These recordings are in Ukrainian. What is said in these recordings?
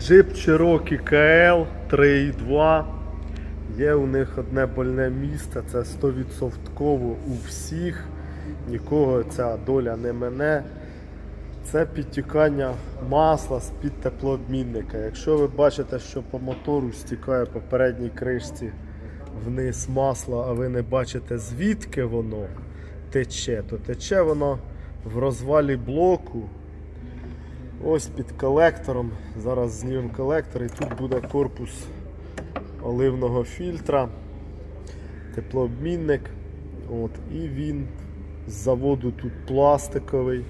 Jeep Cherokee KL 3.2. Є у них одне больне місце, це 100% у всіх. Нікого ця доля не мене. Це підтікання масла з-під теплообмінника. Якщо ви бачите, що по мотору стікає по передній кришці вниз масло, а ви не бачите звідки воно тече, то тече воно в розвалі блоку. Ось під колектором. Зараз знімемо колектор і тут буде корпус оливного фільтра, теплообмінник. От, і він з заводу тут пластиковий.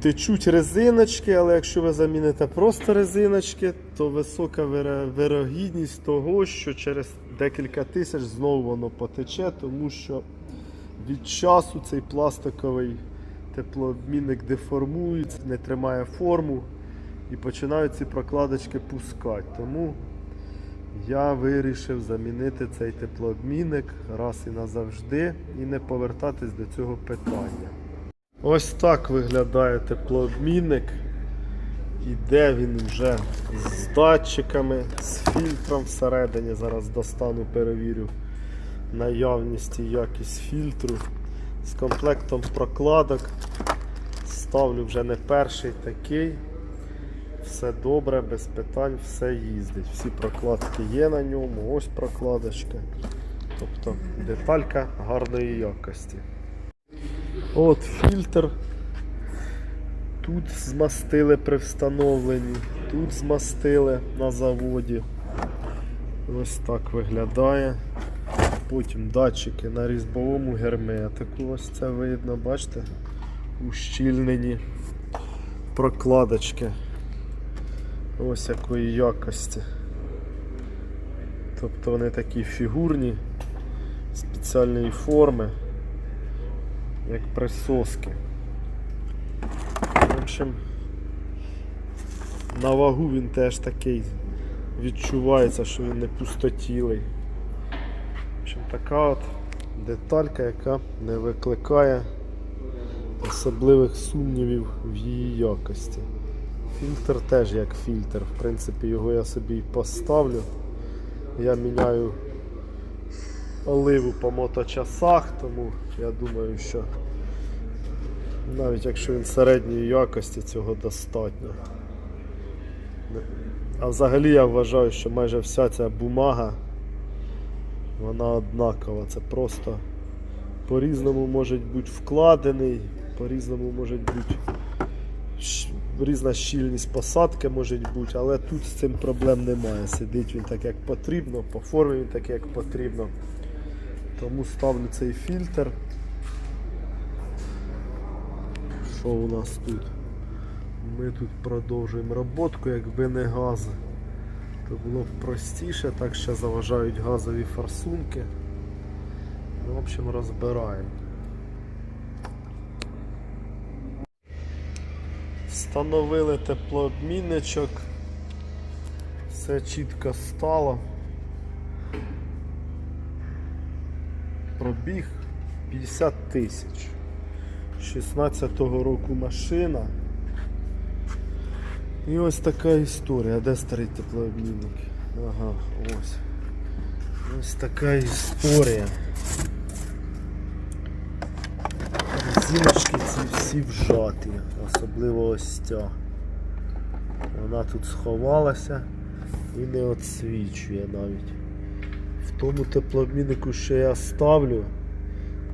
Течуть резиночки, але якщо ви заміните просто резиночки, то висока вирогідність того, що через декілька тисяч знову воно потече, тому що від часу цей пластиковий теплообмінник деформується, не тримає форму і починають ці прокладочки пускати. Тому я вирішив замінити цей теплообмінник раз і назавжди і не повертатись до цього питання. Ось так виглядає теплообмінник. Іде він вже з датчиками, з фільтром всередині. Зараз достану, перевірю наявність і якість фільтру. З комплектом прокладок. Ставлю вже не перший такий. Все добре, без питань, все їздить. Всі прокладки є на ньому, ось прокладочка. Тобто деталька гарної якості. От фільтр. Тут змастили при встановленні, тут змастили на заводі. Ось так виглядає. Потім датчики на різьбовому герметику. Ось це видно, бачите? Ущільнені прокладочки. Ось якої якості. Тобто вони такі фігурні, спеціальної форми, як присоски. В общем, на вагу він теж такий відчувається, що він не пустотілий. Общем, така от деталька, яка не викликає особливих сумнівів в її якості. Фільтр теж як фільтр. В принципі, його я собі поставлю. Я міняю оливу по моточасах, тому я думаю, що навіть якщо він середньої якості, цього достатньо. А взагалі я вважаю, що майже вся ця бумага вона однакова. Це просто по-різному може бути вкладений, по-різному може бути різна щільність посадки може бути, але тут з цим проблем немає. Сидить він так, як потрібно, по формі він так, як потрібно. Тому ставлю цей фільтр. Що у нас тут? Ми тут продовжуємо роботку, якби не газ, то було б простіше, так ще заважають газові форсунки. Ну, в общем, розбираємо. Встановили теплообмінничок. Все чітко стало. Пробіг 50 тисяч. 16-го року машина. І ось така історія. Де старий теплообмінник? Ага, ось. Ось така історія. Резиночки ці всі вжаті, особливо ось ця. Вона тут сховалася і не відсвічує навіть. В тому теплообміннику, що я ставлю,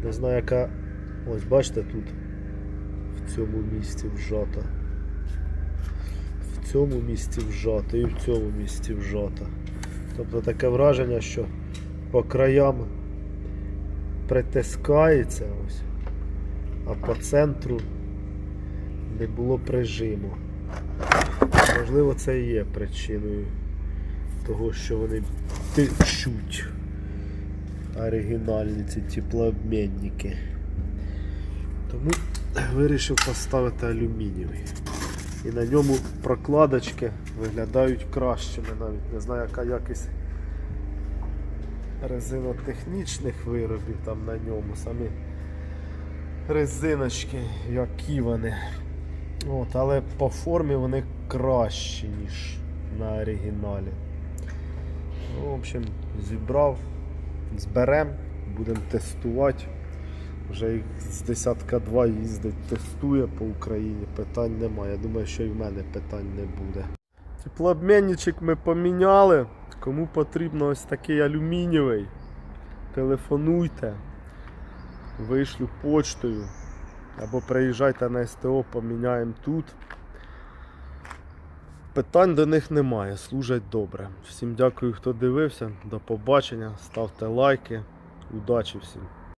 не знаю яка. Ось бачите тут в цьому місці вжата. В цьому місці вжата і в цьому місці вжата. Тобто таке враження, що по краям притискається ось, а по центру не було прижиму. Можливо, це і є причиною того, що вони течуть. Оригінальні ці теплообмінники. Тому вирішив поставити алюмінієвий. І на ньому прокладочки виглядають кращими навіть. Не знаю, яка якість резинотехнічних виробів там на ньому. Самі резиночки, які вони. От, але по формі вони кращі, ніж на оригіналі. Ну, в общем, зібрав, зберем, будемо тестувати. Вже їх з десятка два їздить, тестує по Україні, питань немає. Я думаю, що і в мене питань не буде. Теплообмінничок ми поміняли. Кому потрібно ось такий алюмінієвий, телефонуйте, вишлю почтою. Або приїжджайте на СТО, поміняємо тут. Питань до них немає, служать добре. Всім дякую, хто дивився. До побачення. Ставте лайки. Удачі всім!